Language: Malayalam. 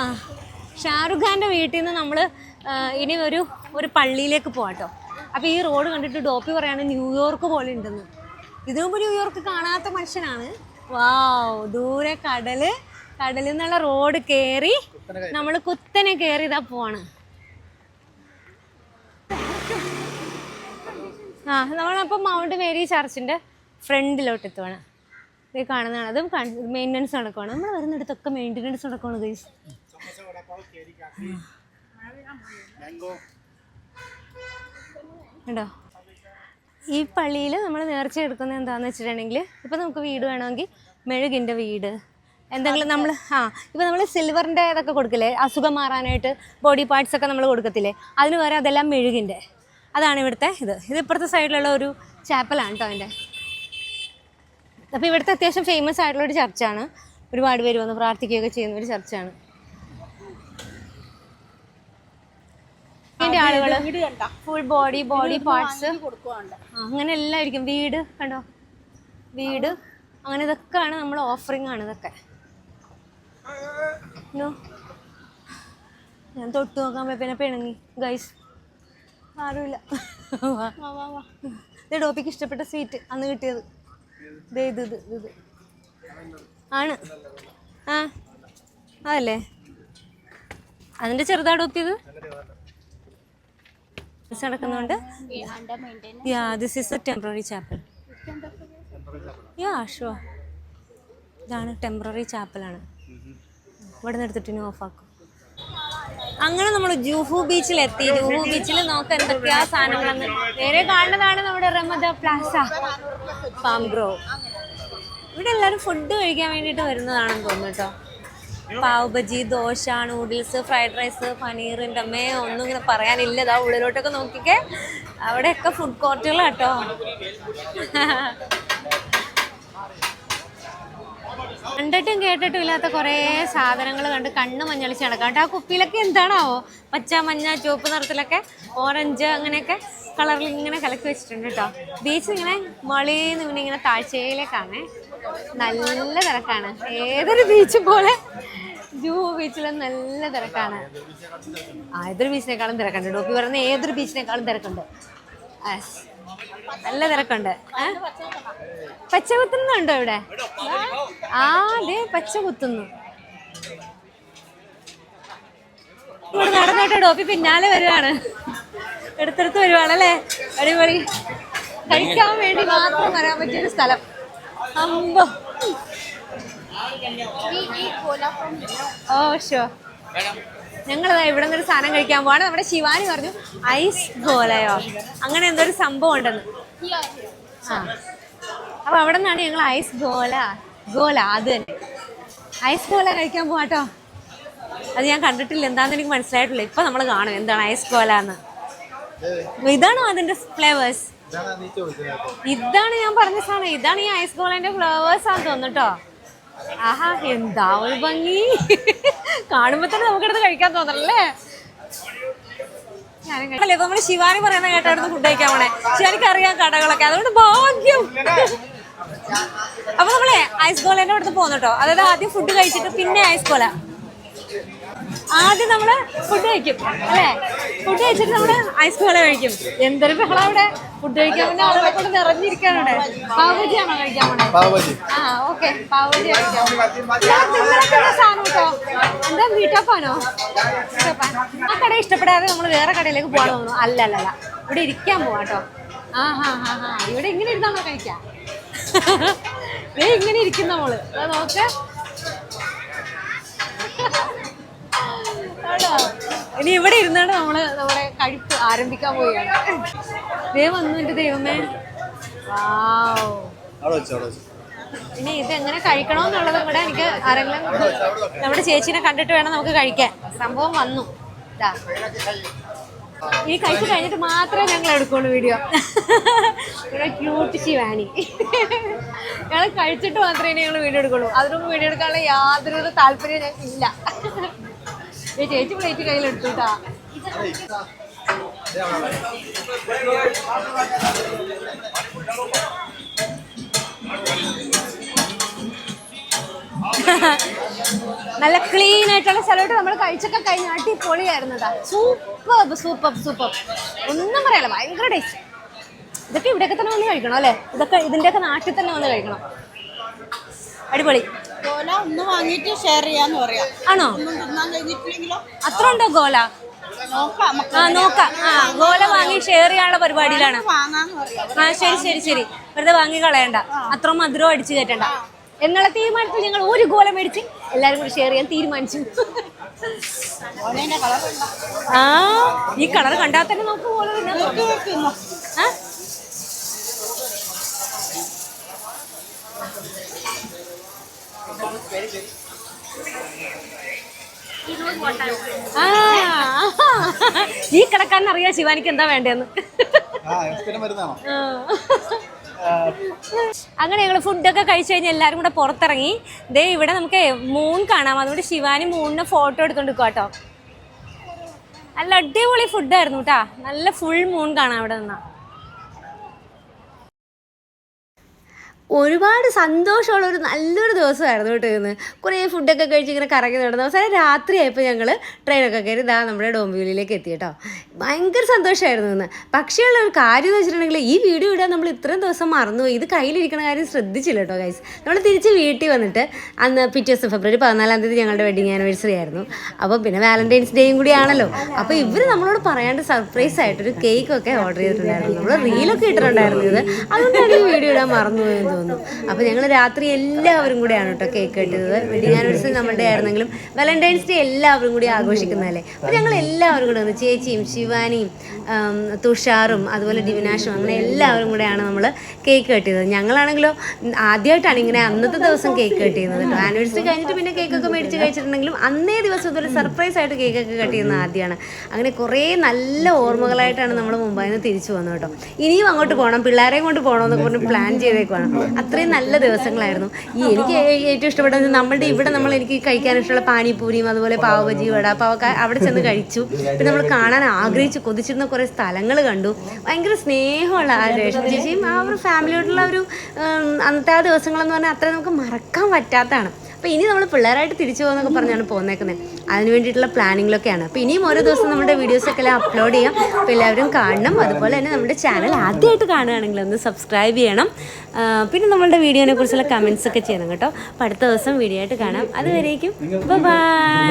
ആ ഷാറുഖ് വീട്ടിൽ നിന്ന് നമ്മൾ ഇനി ഒരു ഒരു പള്ളിയിലേക്ക് പോവാട്ടോ അപ്പോൾ ഈ റോഡ് കണ്ടിട്ട് ഡോപ്പി പറയാണ് ന്യൂയോർക്ക് പോലെ ഉണ്ടെന്ന്. ഇതിനു മുമ്പ് ന്യൂയോർക്ക് കാണാത്ത മനുഷ്യനാണ്. വാവ് ദൂരെ കടൽ കടലിൽ നിന്നുള്ള റോഡ് കയറി നമ്മൾ കുത്തനെ കയറി ഇതാ പോവാണ്. ആ നമ്മളപ്പോൾ മൗണ്ട് മേരി ചർച്ചിന്റെ ഫ്രണ്ടിലോട്ട് എത്തുവാണ് കാണുന്നതാണ്. അതും മെയിന്റനൻസ് നടക്കുവാണ്. നമ്മൾ വരുന്നിടത്തൊക്കെ മെയിന്റനൻസ് നടക്കുവാണ് ഗൈസ് ഉണ്ടോ ഈ പള്ളിയിൽ നമ്മൾ നേർച്ച എടുക്കുന്നത് എന്താണെന്ന് വെച്ചിട്ടുണ്ടെങ്കിൽ ഇപ്പം നമുക്ക് വീട് വേണമെങ്കിൽ മെഴുകിന്റെ വീട്. എന്തെങ്കിലും നമ്മൾ ആ ഇപ്പം നമ്മൾ സിൽവറിന്റെ ഇതൊക്കെ കൊടുക്കില്ലേ? അസുഖം മാറാനായിട്ട് ബോഡി പാർട്സ് ഒക്കെ നമ്മൾ കൊടുക്കത്തില്ലേ? അതിന് പകരം അതെല്ലാം മെഴുകിന്റെ അതാണ് ഇവിടുത്തെ ഇത്. ഇത് ഇപ്പുറത്തെ സൈഡിലുള്ള ഒരു ചാപ്പലാണ് കേട്ടോ അതിന്റെ അപ്പോൾ ഇവിടുത്തെ അത്യാവശ്യം ഫേമസ് ആയിട്ടുള്ള ഒരു ചർച്ചാണ്. ഒരുപാട് പേര് വന്ന് പ്രാർത്ഥിക്കുകയൊക്കെ ചെയ്യുന്ന ഒരു ചർച്ചാണ്. ആളുകൾ കണ്ട. ഫുൾ ബോഡി ബോഡി പാർട്സ് അങ്ങനെ എല്ലാം ആയിരിക്കും വീട് കണ്ടോ? വീട്. അങ്ങനെ ഇതൊക്കെയാണ് നമ്മൾ ഓഫറിംഗ് ആണ് ഇതൊക്കെ. ഞാൻ തൊട്ട് നോക്കാൻ പോയി പിന്നെ പിണങ്ങി. ഗൈസ് ആരുമില്ല. ഡോപ്പിക്ക് ഇഷ്ടപ്പെട്ട സ്വീറ്റ് അന്ന് കിട്ടിയത്. ആണ്. ആ അതല്ലേ? അതിന്റെ ചെറുതാട് ഒത്തിയത്? നടക്കുന്നുണ്ട്. Yeah this is a temporary chapel yeah sure ഇതാണ് ടെമ്പററി ചാപ്പലാണ് ഇവിടെ നിന്ന് എടുത്തിട്ട് ഇനി ഓഫാക്കും അങ്ങനെ നമ്മൾ ജൂഹു ബീച്ചിൽ എത്തി. ജൂഹു ബീച്ചിൽ നോക്കാം എന്തൊക്കെയാ സാധനങ്ങളെന്ന്. നേരെ കാണുന്നതാണ് നമ്മുടെ റമദ പ്ലാസ ഫാം ഗ്രോ ഇവിടെ എല്ലാവരും ഫുഡ് കഴിക്കാൻ വേണ്ടിയിട്ട് വരുന്നതാണെന്ന് തോന്നുന്നു കേട്ടോ pav bhaji dosa noodles fried rice പനീറിന്റെ അമ്മേ ഒന്നും ഇങ്ങനെ പറയാനില്ല. ഇതാ ഉള്ളിലോട്ടൊക്കെ നോക്കിക്കേ. അവിടെയൊക്കെ ഫുഡ് കോർട്ടുകളാട്ടോ കണ്ടിട്ടും കേട്ടിട്ടും ഇല്ലാത്ത കുറേ സാധനങ്ങൾ കണ്ട് കണ്ണ് മഞ്ഞളിച്ച് നടക്കാം. കേട്ടോ ആ കുപ്പിയിലൊക്കെ എന്താണാവോ? പച്ച മഞ്ഞ ചുവപ്പ് നിറത്തിലൊക്കെ ഓറഞ്ച് അങ്ങനെയൊക്കെ. കളറിൽ ഇങ്ങനെ കലക്കി വെച്ചിട്ടുണ്ട് കേട്ടോ. ബീച്ച് ഇങ്ങനെ മളിന്ന് പിന്നെ ഇങ്ങനെ താഴ്ചയിലേക്കാണ്. നല്ല തിരക്കാണ്. ഏതൊരു ബീച്ച് പോലെ ജൂ ബീച്ചിലും നല്ല തിരക്കാണ്. ആ ഏതൊരു ബീച്ചിനേക്കാളും തിരക്കുണ്ട്. ഡോപ്പി പറയുന്ന ഏതൊരു ബീച്ചിനേക്കാളും തിരക്കുണ്ട്. നല്ല തിരക്കുണ്ട്? പച്ച കുത്തുന്നുണ്ടോ ഇവിടെ? ആ അതെ പച്ച കുത്തുന്നു. ഇവിടെ നടന്നോട്ടെ ഡോപ്പി പിന്നാലെ വരുവാണ്. എടുത്തെടുത്ത് വരുവാണല്ലേ? അടിപൊളി. കഴിക്കാൻ വേണ്ടി മാത്രം വരാൻ പറ്റിയൊരു സ്ഥലം. അമ്പോ. ഓ ഷോ ഞങ്ങൾ ഇവിടെ നിന്നൊരു ഒരു സാധനം കഴിക്കാൻ പോവാണ്. നമ്മുടെ ശിവാനി പറഞ്ഞു ഐസ് ഗോലയോ? അങ്ങനെ എന്തോ ഒരു സംഭവം ഉണ്ടെന്ന്. ആ. അപ്പൊ അവിടെ നിന്നാണ് ഞങ്ങൾ ഐസ് ഗോല ഗോല അത് തന്നെ. ഐസ് ഗോല കഴിക്കാൻ പോവാട്ടോ. അത് ഞാൻ കണ്ടിട്ടില്ല. എന്താണെന്ന് എനിക്ക് മനസ്സിലായിട്ടില്ല. ഇപ്പൊ നമ്മൾ കാണും. എന്താണ് ഐസ് ഗോല എന്ന്. ഇതാണോ അതിന്റെ ഫ്ലേവേഴ്സ് ഇതാണ് ഞാൻ പറഞ്ഞ സാധനം. ഇതാണ് ഈ ഐസ് ഗോളന്റെ ഫ്ലേവേഴ്സ് ആണെന്ന് തോന്നുട്ടോ ആഹാ എന്താ ഒരു ഭംഗി. കാണുമ്പോ തന്നെ നമുക്കടുത്ത് കഴിക്കാൻ തോന്നണല്ലേ? അല്ലേ നമ്മൾ ശിവാനി പറയുന്ന കേട്ടായിരുന്നു ഫുഡ് കഴിക്കാൻ പോണേ. ശിവാനിക്ക് അറിയാം കടകളൊക്കെ. അതുകൊണ്ട് ഭാഗ്യം. അപ്പൊ നമ്മളെ ഐസ് ഗോളേന്റെ അടുത്ത് പോകുന്നുട്ടോ അതായത് ആദ്യം ഫുഡ് കഴിച്ചിട്ട് പിന്നെ ഐസ് ഗോല ആദ്യം നമ്മൾ ഫുഡ് കഴിക്കും അല്ലേ? ഫുഡ് കഴിച്ചിട്ട് നമ്മൾ ഐസ് ഗോല കഴിക്കും. എന്തൊരു ബഹളം അവിടെ. ഫുഡ് കഴിക്കാൻ പിന്നെ ആളുകളെ കൊണ്ട് നിറഞ്ഞിരിക്കാണ് പാവജി ആണോ കഴിക്കാൻ പോണേ? ആ ഓക്കെ പാവജി കഴിക്കാം. എന്താ സാധനം കേട്ടോ? എന്താ വീട്ടപ്പാനോ വീട്ടപ്പാൻ ആ കട ഇഷ്ടപ്പെടാതെ നമ്മൾ വേറെ കടയിലേക്ക് പോകാൻ തോന്നുന്നു. അല്ല അല്ല ഇവിടെ ഇരിക്കാൻ പോവാ കേട്ടോ. ആ ഹാ ഹാ ഹാ. ഇവിടെ ഇങ്ങനെ ഇരുന്നാണോ കഴിക്കാം. ഇങ്ങനെ ഇരിക്കുന്ന മോൾ അത് നോക്ക്. ഇനി ഇവിടെ ഇരുന്നാണ് നമ്മൾ നമ്മുടെ കഴിപ്പ് ആരംഭിക്കാൻ പോവുകയാണ്. ദേ വന്നു എന്റെ ദൈവമേ. വാവ്. ഇനി ഇത് എങ്ങനെ കഴിക്കണമെന്നുള്ളത് കൂടെ എനിക്ക് ആരെങ്കിലും നമ്മുടെ ചേച്ചീനെ കണ്ടിട്ട് വേണം നമുക്ക് കഴിക്കാൻ. സംഭവം വന്നു. ഇതാ ഈ കഴിച്ചു കഴിഞ്ഞിട്ട് മാത്രമേ ഞങ്ങൾ എടുക്കുള്ളൂ വീഡിയോ. ഇവിടെ ക്യൂട്ട് ശിവാനി. ഞങ്ങൾ കഴിച്ചിട്ട് മാത്രമേ ഞങ്ങൾ വീഡിയോ എടുക്കുള്ളൂ. അതിനൊന്നും വീഡിയോ എടുക്കാനുള്ള യാതൊരു താല്പര്യം ഞങ്ങൾക്ക് ഇല്ല. ചേച്ചി പ്ലേറ്റ് കയ്യിലെടുത്തു കേട്ടാ നല്ല ക്ലീൻ ആയിട്ടുള്ള സ്ഥലമായിട്ട് നമ്മൾ കഴിച്ചൊക്കെ കഴിഞ്ഞ അടിപൊളിയായിരുന്നതാ സൂപ്പർ സൂപ്പർ സൂപ്പർ ഒന്നും പറയാലോ ഭയങ്കര ടേസ്റ്റ് ഇതൊക്കെ ഇവിടെയൊക്കെ തന്നെ വന്ന് കഴിക്കണം അല്ലേ? ഇതൊക്കെ ഇതിന്റെയൊക്കെ നാട്ടിൽ തന്നെ വന്ന് കഴിക്കണം. അടിപൊളി. കോല ഒന്ന് വാങ്ങിയിട്ട് ഷെയർ ചെയ്യാന്ന് പറയാം. ആണോ? ഒന്നും തിന്നാൻ കഴിഞ്ഞിട്ടില്ലെങ്കിലോ? അത്ര ഉണ്ടോ ഗോല? നോക്കാം ആ നോക്കാം. ആ ഗോല വാങ്ങി ഷെയർ ചെയ്യാനുള്ള പരിപാടിയിലാണ്. വാങ്ങാന്ന് പറയാം. ആ ശരി ശരി ശരി. വെറുതെ വാങ്ങി കളയണ്ട. അത്ര മധുരം അടിച്ചു കയറ്റണ്ട എന്നുള്ള തീരുമാനത്തിൽ ഞങ്ങൾ ഒരു ഗോല മേടിച്ച് എല്ലാരും കൂടി ഷെയർ ചെയ്യാൻ തീരുമാനിച്ചു. ആ ഈ കളർ കണ്ടാൽ തന്നെ നമുക്ക് ഗോല ഈ കിടക്കാൻ അറിയാം ശിവാനിക്ക് എന്താ വേണ്ടതെന്ന് ആ. അങ്ങനെ ഞങ്ങൾ ഫുഡൊക്കെ കഴിച്ചു കഴിഞ്ഞ് എല്ലാവരും കൂടെ പുറത്തിറങ്ങി. ദേ ഇവിടെ നമുക്ക് മൂൺ കാണാം. അതുകൊണ്ട് ശിവാനി മൂണിന് ഫോട്ടോ എടുത്തോണ്ട് കേട്ടോ നല്ല അടിപൊളി ഫുഡായിരുന്നു കേട്ടാ നല്ല ഫുൾ മൂൺ കാണാം അവിടെ നിന്നാ. ഒരുപാട് സന്തോഷമുള്ള ഒരു നല്ലൊരു ദിവസമായിരുന്നു കേട്ടോ ഇന്ന്. കുറേ ഫുഡൊക്കെ കഴിച്ച് ഇങ്ങനെ കറങ്ങി നടന്നു. അവസാനം രാത്രിയായപ്പോൾ ഞങ്ങൾ ട്രെയിനൊക്കെ കയറി ഇതാ നമ്മുടെ ഡോംബിവിലിയിലേക്ക് എത്തി കേട്ടോ. ഭയങ്കര സന്തോഷമായിരുന്നു ഇന്ന്. പക്ഷേയുള്ള ഒരു കാര്യം എന്ന് വെച്ചിട്ടുണ്ടെങ്കിൽ ഈ വീഡിയോ ഇടാൻ നമ്മൾ ഇത്രയും ദിവസം മറന്നുപോയി. ഇത് കയ്യിലിരിക്കണ കാര്യം ശ്രദ്ധിച്ചില്ല കേട്ടോ ഗൈസ് നമ്മൾ തിരിച്ച് വീട്ടിൽ വന്നിട്ട് അന്ന് പിറ്റേ ദിവസം ഫെബ്രുവരി പതിനാലാം തീയതി ഞങ്ങളുടെ വെഡിങ് ആനിവേഴ്സറി ആയിരുന്നു. അപ്പോൾ പിന്നെ വാലന്റൈൻസ് ഡേയും കൂടി ആണല്ലോ. അപ്പോൾ ഇവർ നമ്മളോട് പറയാണ്ട് സർപ്രൈസ് ആയിട്ടൊരു കേക്കൊക്കെ ഓർഡർ ചെയ്തിട്ടുണ്ടായിരുന്നു. നമ്മൾ റീലൊക്കെ ഇട്ടിട്ടുണ്ടായിരുന്നു ഇത്. അതുകൊണ്ടാണ് ഈ വീഡിയോ ഇടാൻ മറന്നുപോയെന്ന് തോന്നുന്നു. അപ്പോൾ ഞങ്ങൾ രാത്രി എല്ലാവരും കൂടെയാണ് കേട്ടോ കേക്ക് കെട്ടിയത്. വെഡിങ് ആനിവേഴ്സറി നമ്മുടെ ആയിരുന്നെങ്കിലും വാലന്റൈൻസ് ഡേ എല്ലാവരും കൂടി ആഘോഷിക്കുന്നതല്ലേ? അപ്പോൾ ഞങ്ങൾ എല്ലാവരും കൂടെ വന്ന് ചേച്ചിയും ശിവാനിയും തുഷാറും അതുപോലെ ഡിവിനാഷും അങ്ങനെ എല്ലാവരും കൂടെയാണ് നമ്മൾ കേക്ക് കെട്ടിയത്. ഞങ്ങളാണെങ്കിലോ ആദ്യമായിട്ടാണ് ഇങ്ങനെ അന്നത്തെ ദിവസം കേക്ക് കട്ട് ചെയ്യുന്നത് കേട്ടോ ആനിവേഴ്സറി കഴിഞ്ഞിട്ട് പിന്നെ കേക്കൊക്കെ മേടിച്ച് കഴിച്ചിട്ടുണ്ടെങ്കിലും അന്നേ ദിവസം ഇതൊരു സർപ്രൈസ് ആയിട്ട് കേക്കൊക്കെ കട്ട് ചെയ്യുന്നത് ആദ്യമാണ് അങ്ങനെ കുറേ നല്ല ഓർമ്മകളായിട്ടാണ് നമ്മൾ മുംബൈയിൽ നിന്ന് തിരിച്ചു വന്നത് കേട്ടോ ഇനിയും അങ്ങോട്ട് പോകണം പിള്ളേരെയും കൊണ്ട് പോകണമെന്നൊക്കെ പറഞ്ഞ് പ്ലാൻ ചെയ്തേക്കുവാണ്. അത്രയും നല്ല ദിവസങ്ങളായിരുന്നു. ഈ എനിക്ക് ഏറ്റവും ഇഷ്ടപ്പെട്ടത് നമ്മളുടെ ഇവിടെ നമ്മൾ എനിക്ക് കഴിക്കാൻ ഇഷ്ടമുള്ള പാനിപ്പൂരിയും അതുപോലെ പാവഭജി വട അപ്പോൾ അവിടെ ചെന്ന് കഴിച്ചു. പിന്നെ നമ്മൾ കാണാൻ ആഗ്രഹിച്ചു കൊതിച്ചിരുന്ന കുറേ സ്ഥലങ്ങൾ കണ്ടു. ഭയങ്കര സ്നേഹമുള്ള ആ രേഷ്മ ചേച്ചിയും ആ ഒരു ഫാമിലിയോടുള്ള ഒരു അന്നത്തെ ആ ദിവസങ്ങളെന്ന് പറഞ്ഞാൽ അത്ര നമുക്ക് മറക്കാൻ പറ്റാത്തതാണ്. അപ്പോൾ ഇനി നമ്മൾ പിള്ളേരായിട്ട് തിരിച്ചു പോകുന്നൊക്കെ പറഞ്ഞാണ് പോന്നേക്കുന്നത് അതിന് വേണ്ടിയിട്ടുള്ള പ്ലാനിങ്ങിലൊക്കെയാണ്. അപ്പോൾ ഇനിയും ഓരോ ദിവസം നമ്മുടെ വീഡിയോസൊക്കെ എല്ലാം അപ്ലോഡ് ചെയ്യാം. അപ്പോൾ എല്ലാവരും കാണണം. അതുപോലെ തന്നെ നമ്മുടെ ചാനൽ ആദ്യമായിട്ട് കാണുകയാണെങ്കിൽ ഒന്ന് സബ്സ്ക്രൈബ് ചെയ്യണം. പിന്നെ നമ്മളുടെ വീഡിയോനെ കുറിച്ചുള്ള കമൻസ് ഒക്കെ ചെയ്യണം കേട്ടോ. അപ്പോൾ അടുത്ത ദിവസം വീഡിയോ ആയിട്ട് കാണാം. അതുവരേക്കും. ബൈ